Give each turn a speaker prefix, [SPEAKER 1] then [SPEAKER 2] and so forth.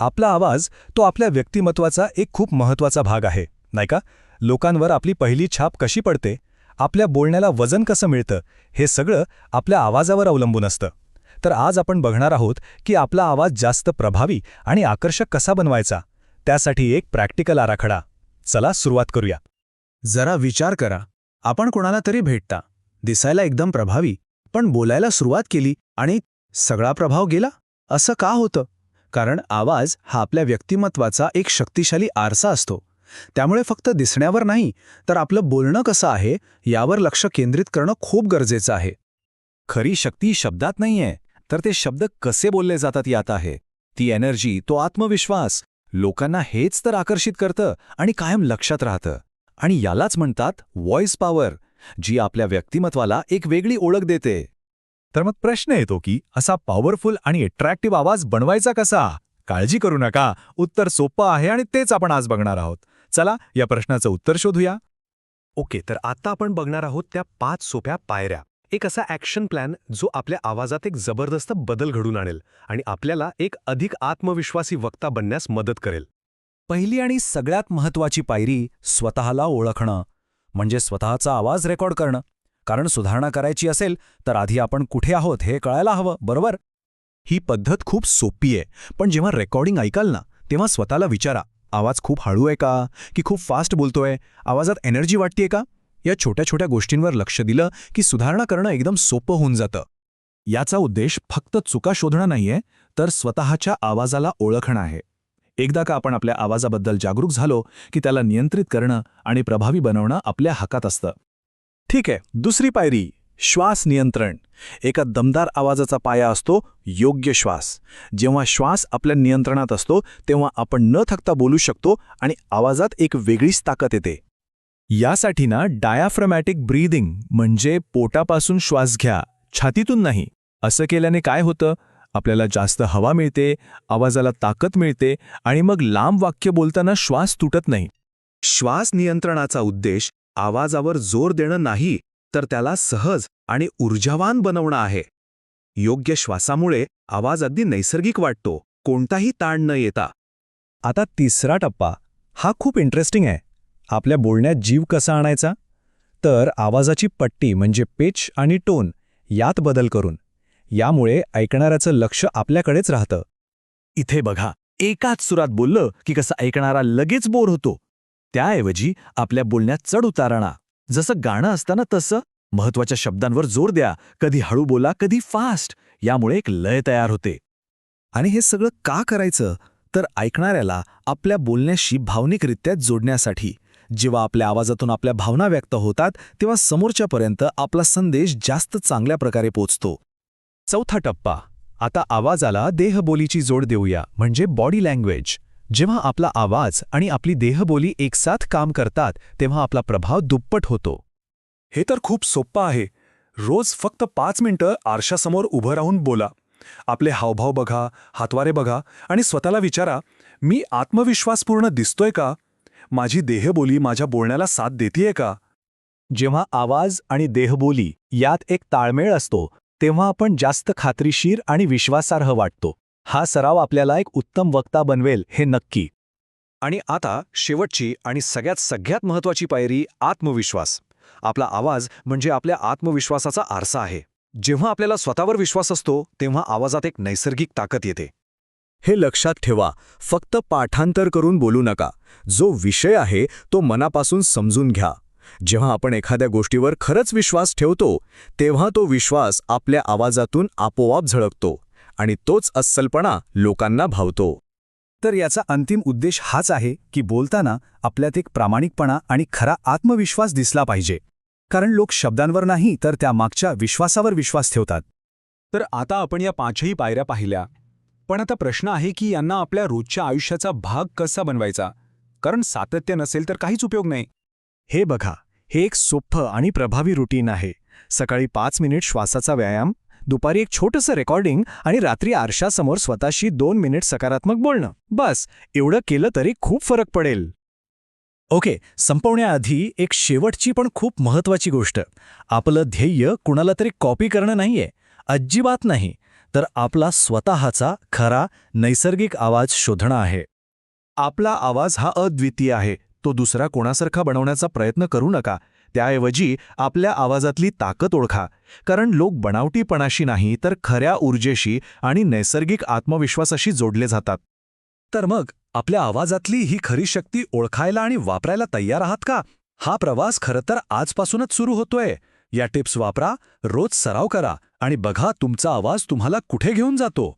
[SPEAKER 1] आपला आवाज तो आपल्या व्यक्तिमत्वाचा एक खूप महत्त्वाचा भाग आहे नाही का? लोकांवर आपली पहिली छाप कशी पडते आपल्या बोलण्याला वजन कसं मिळतं हे सगळं आपल्या आवाजावर अवलंबून असतं. तर आज आपण बघणार आहोत की आपला आवाज जास्त प्रभावी आणि आकर्षक कसा बनवायचा त्यासाठी एक प्रॅक्टिकल आराखडा. चला सुरुवात करूया.
[SPEAKER 2] जरा विचार करा. आपण कोणाला तरी भेटता. दिसायला एकदम प्रभावी पण बोलायला सुरुवात केली आणि सगळा प्रभाव गेला? असं का होतं? कारण आवाज हा आपल्या व्यक्तिमत्वाचा एक शक्तिशाली आरसा असतो. त्यामुळे फक्त दिसण्यावर नाही तर आपलं बोलणं कसं आहे यावर लक्ष केंद्रित करणं खूप गरजेचं आहे.
[SPEAKER 1] खरी शक्ती शब्दात नाहीये तर ते शब्द कसे बोलले जातात यात आहे? ती एनर्जी तो आत्मविश्वास लोकांना हेच तर आकर्षित करतं आणि कायम लक्षात राहतं. आणि यालाच म्हणतात व्हॉइस पॉवर जी आपल्या व्यक्तिमत्वाला एक वेगळी ओळख देते. तर मग प्रश्न येतो की असा पॉवरफुल आणि अट्रॅक्टिव्ह आवाज बनवायचा कसा? काळजी करू नका. उत्तर सोपं आहे आणि तेच आपण आज बघणार आहोत. चला या प्रश्नाचं उत्तर शोधूया.
[SPEAKER 3] ओके तर आता आपण बघणार आहोत त्या पाच सोप्या पायऱ्या. एक असा ॲक्शन प्लॅन जो आपल्या आवाजात एक जबरदस्त बदल घडून आणेल आणि आपल्याला एक अधिक आत्मविश्वासी वक्ता बनण्यास मदत करेल.
[SPEAKER 1] पहिली आणि सगळ्यात महत्वाची पायरी स्वतःला ओळखणं म्हणजे स्वतःचा आवाज रेकॉर्ड करणं. कारण सुधारणा करायची असेल तर आधी आपण कुठे आहोत हे कळायला हवं बरोबर? ही पद्धत खूप सोपी आहे पण जेव्हा रेकॉर्डिंग ऐकाल ना तेव्हा स्वतःला विचारा आवाज खूप हळू आहे का की खूप फास्ट बोलतोय आवाजात एनर्जी वाटतेय का? या छोट्या छोट्या गोष्टींवर लक्ष दिलं की सुधारणा करणं एकदम सोपं होऊन जातं. याचा उद्देश फक्त चुका शोधणं नाहीये तर स्वतःच्या आवाजाला ओळखणं आहे. एकदा का आपण आपल्या आवाजाबद्दल जागरूक झालो की त्याला नियंत्रित करणं आणि प्रभावी बनवणं आपल्या हकात असतं. ठीक आहे दुसरी पायरी श्वास नियंत्रण. एका दमदार आवाजाचा पाया असतो योग्य श्वास. जेव्हा श्वास आपल्या नियंत्रणात असतो तेव्हा आपण न थकता बोलू शकतो आणि आवाजात एक वेगळीच ताकद येते. यासाठी ना डायाफ्रमॅटिक ब्रीदिंग म्हणजे पोटापासून श्वास घ्या छातीतून नाही. असं केल्याने काय होतं? आपल्याला जास्त हवा मिळते आवाजाला ताकद मिळते आणि मग लांब वाक्य बोलताना श्वास तुटत नाही.
[SPEAKER 2] श्वास नियंत्रणाचा उद्देश आवाजावर जोर देणं नाही तर त्याला सहज आणि ऊर्जावान बनवणं आहे. योग्य श्वासामुळे आवाज अगदी नैसर्गिक वाटतो कोणताही ताण न येता.
[SPEAKER 1] आता तिसरा टप्पा हा खूप इंटरेस्टिंग आहे. आपल्या बोलण्यात जीव कसा आणायचा? तर आवाजाची पट्टी म्हणजे पिच आणि टोन यात बदल करून. यामुळे ऐकणाऱ्याचं लक्ष आपल्याकडेच राहतं. इथे बघा एकाच सुरात बोललं की कसं ऐकणारा लगेच बोर होतो. त्याऐवजी आपल्या बोलण्यात चढ उतारणा. जसं गाणं असताना तसं महत्त्वाच्या शब्दांवर जोर द्या कधी हळू बोला कधी फास्ट यामुळे एक लय तयार होते. आणि हे सगळं का करायचं? तर ऐकणाऱ्याला आपल्या बोलण्याशी भावनिकरित्या जोडण्यासाठी. जेव्हा आपल्या आवाजातून आपल्या भावना व्यक्त होतात तेव्हा समोरच्यापर्यंत आपला संदेश जास्त चांगल्या प्रकारे पोचतो. चौथा टप्पा. आता आवाजाला देहबोलीची जोड देऊया म्हणजे बॉडी लँग्वेज. जेव्हा आपला आवाज आणि आपली देहबोली एकसाथ काम करतात तेव्हा आपला प्रभाव दुप्पट होतो.
[SPEAKER 4] हे तर खूप सोप्पं आहे. रोज फक्त पाच मिनिटं आरशासमोर उभं राहून बोला. आपले हावभाव बघा हातवारे बघा आणि स्वतःला विचारा मी आत्मविश्वासपूर्ण दिसतोय का? माझी देहबोली माझ्या बोलण्याला साथ देतीये का?
[SPEAKER 1] जेव्हा आवाज आणि देहबोली यात एक ताळमेळ असतो तेव्हा आपण जास्त खात्रीशीर आणि विश्वासार्ह वाटतो. हा सराव आपल्याला एक उत्तम वक्ता बनवेल हे नक्की.
[SPEAKER 3] आणि आता शेवटची आणि सगळ्यात सगळ्यात महत्वाची पायरी आत्मविश्वास. आपला आवाज म्हणजे आपल्या आत्मविश्वासाचा आरसा आहे. जेव्हा आपल्याला स्वतःवर विश्वास असतो तेव्हा आवाजात एक नैसर्गिक ताकद येते.
[SPEAKER 1] हे लक्षात ठेवा फक्त पाठांतर करून बोलू नका. जो विषय आहे तो मनापासून समजून घ्या. जेव्हा आपण एखाद्या गोष्टीवर खरंच विश्वास ठेवतो तेव्हा तो विश्वास आपल्या आवाजातून आपोआप झळकतो. आणि तोच अस्सलपणा लोकांना भावतो. तर याचा अंतिम उद्देश हाच आहे की बोलताना आपल्यात एक प्रामाणिकपणा आणि खरा आत्मविश्वास दिसला पाहिजे. कारण लोक शब्दांवर नाही तर त्या मागच्या विश्वासावर विश्वास ठेवतात.
[SPEAKER 4] तर आता आपण या पाचही पायऱ्या पाहिल्या. पण आता प्रश्न आहे की यांना आपल्या रोजच्या आयुष्याचा भाग कसा बनवायचा? कारण सातत्य नसेल तर काहीच उपयोग नाही.
[SPEAKER 1] हे बघा हे एक सोप्पं आणि प्रभावी रुटीन आहे. सकाळी पाच मिनिट श्वासाचा व्यायाम दुपारी एक छोटंसं रेकॉर्डिंग आणि रात्री आरशासमोर स्वतःशी दोन मिनिट सकारात्मक बोलणं. बस एवढं केलं तरी खूप फरक पडेल. ओके संपवण्याआधी एक शेवटची पण खूप महत्वाची गोष्ट. आपलं ध्येय कुणाला तरी कॉपी करणं नाहीये. अजिबात नाही. तर आपला स्वतःचा खरा नैसर्गिक आवाज शोधणं आहे.
[SPEAKER 3] आपला आवाज हा अद्वितीय आहे. तो दुसरा कोणासारखा बनवण्याचा प्रयत्न करू नका. त्याऐवजी आपल्या आवाजातली ताकद ओळखा. कारण लोक बनावटीपणाशी नाही तर खऱ्या ऊर्जेशी आणि नैसर्गिक आत्मविश्वासाशी जोडले जातात.
[SPEAKER 1] तर मग आपल्या आवाजातली ही खरी शक्ती ओळखायला आणि वापरायला तयार आहात का? हा प्रवास खरं तर आजपासूनच सुरू होतोय. या टिप्स वापरा रोज सराव करा आणि बघा तुमचा आवाज तुम्हाला कुठे घेऊन जातो.